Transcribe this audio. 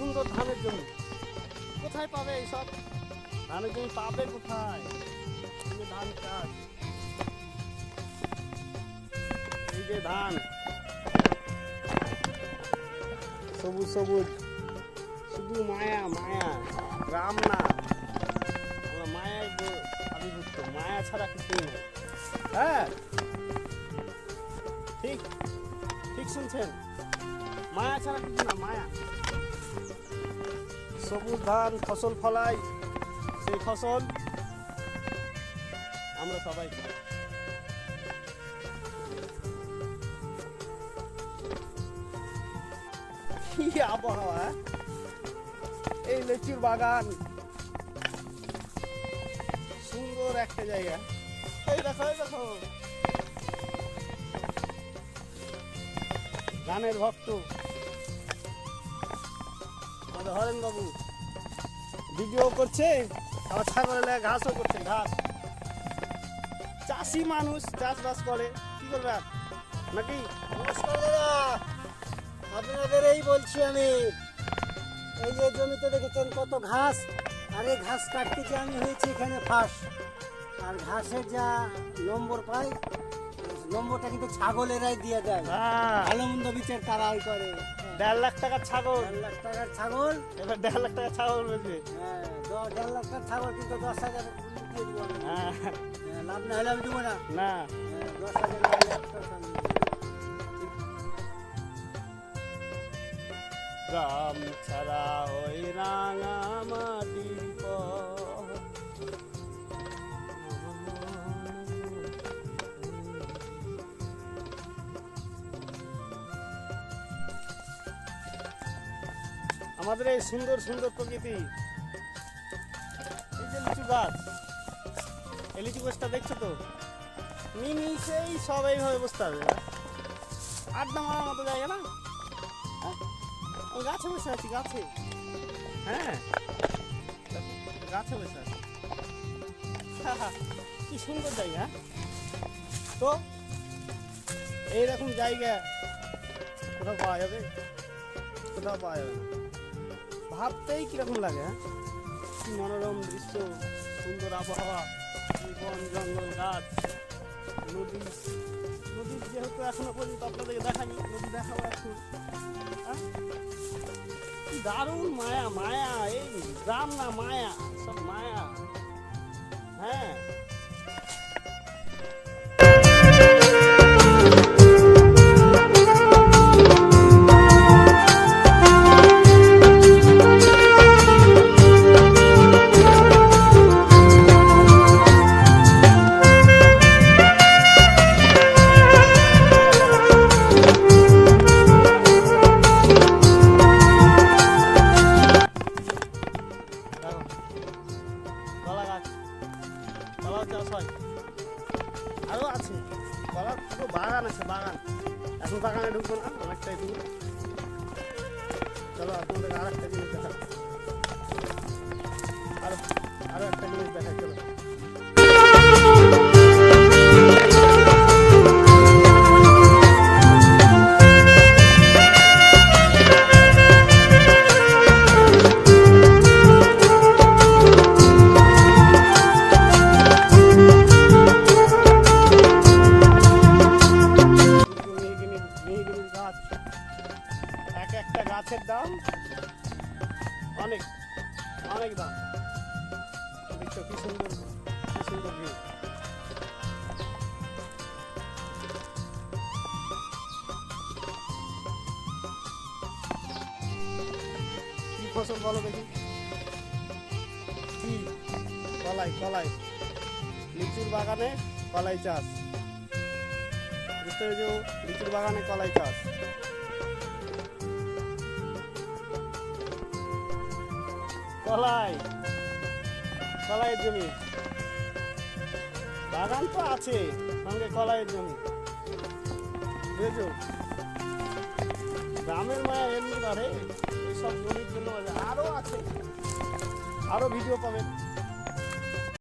সুন্দর ধানের জমি। কোথায় পাবে এইসব? ধানের জমি পাবে কোথায়? ধান চাষ। এই যে ধান। সবুজ সবুজ। শুধু মায়া মায়া। গ্রাম না। আবির্ভূত মায়া ছাড়া কিছুই নেই। হ্যাঁ? ঠিক। ঠিক শুনছেন? মায়া ছাড়া কিছু না, মায়া। সবুজ ধান ফসল ফলাই, সেই ফসল আমরা সবাই কি আবহাওয়া হ্যাঁ? এই লেচুর বাগান। সুন্দর একটা জায়গা। এই দেখো এই দেখো। গানের ভক্ত। হরেন বাবু ভিডিও করছে আবার ছাগলের লাগে ঘাসও করছে ঘাস। চাষি মানুষ চাষবাস করে কি করবে নাকি? নমস্কার দাদা আপনাদের এই বলছি আমি এই যে জমিতে দেখেছেন কত ঘাস আর এই ঘাস কাটতে যে আমি হয়েছি এখানে ফাঁস। আর ঘাসের যা নম্বর পাই নম্বরটা কিন্তু ছাগলেরাই দিয়ে দেয়। হ্যাঁ। ভালো মন্দ বিচার তারাই করে। দেড় লাখ টাকার ছাগল। দেড় লাখ টাকার ছাগল? এবার দেড় লাখ টাকার ছাগল বেচবে হ্যাঁ দেড় লাখ টাকার ছাগল কিন্তু দশ হাজার হ্যাঁ। হ্যাঁ, লাভ না হলে আমি দেবো না। না। হ্যাঁ, দশ হাজার। গ্রাম ছাড়া ওই রাঙা মাটির পথ। আমাদের এই সুন্দর সুন্দর প্রকৃতি। এই যে লিচু গাছ, এই লিচু গাছটা দেখছ তো? নিমিশেই সব এইভাবে বসতে হবে আড্ডা মারার মতো জায়গা না? হ্যাঁ? গাছে বসে আছি, গাছে। হ্যাঁ? গাছে বসে আছি। কি সুন্দর জায়গা হ্যাঁ? তো, এইরকম জায়গা কোথাও পাওয়া যাবে? কোথাও পাওয়া যাবে ভাবতেই কীরকম লাগে হ্যাঁ? কি মনোরম দৃশ্য, সুন্দর আবহাওয়া বন, জঙ্গল, গাছ, নদী। নদী যেহেতু এখনও পর্যন্ত আপনাদেরকে দেখানি নদী দেখাবো এখন। হ্যাঁ? দারুণ মায়া মায়া, এই গ্রাম না মায়া, সব মায়া। আছে। কলার পুরো বাগান আছে, বাগান। এখন বাগানে ঢুকবো না, অনেকটাই দূর। চলো আপনাদের আর একটা জিনিস দেখা আরও গাছের দাম? অনেক অনেক দাম। দেখছ, কি সুন্দর কি সুন্দর ভিউ কি ফসল বলো দেখি। কি? কলাই কলাই। লিচুর বাগানে কলাই চাষ। বুঝতে পেরেছ? লিচুর বাগানে কলাই চাষ। কলাই কলাইয়ের জমি। বাগান তো আছে, সঙ্গে কলাইয়ের জমি। বুঝেছ? গ্রামের মায়া এমনি বাড়ে, এইসব জমির জন্য আরও আরও আছে। আরও ভিডিও পাবেন।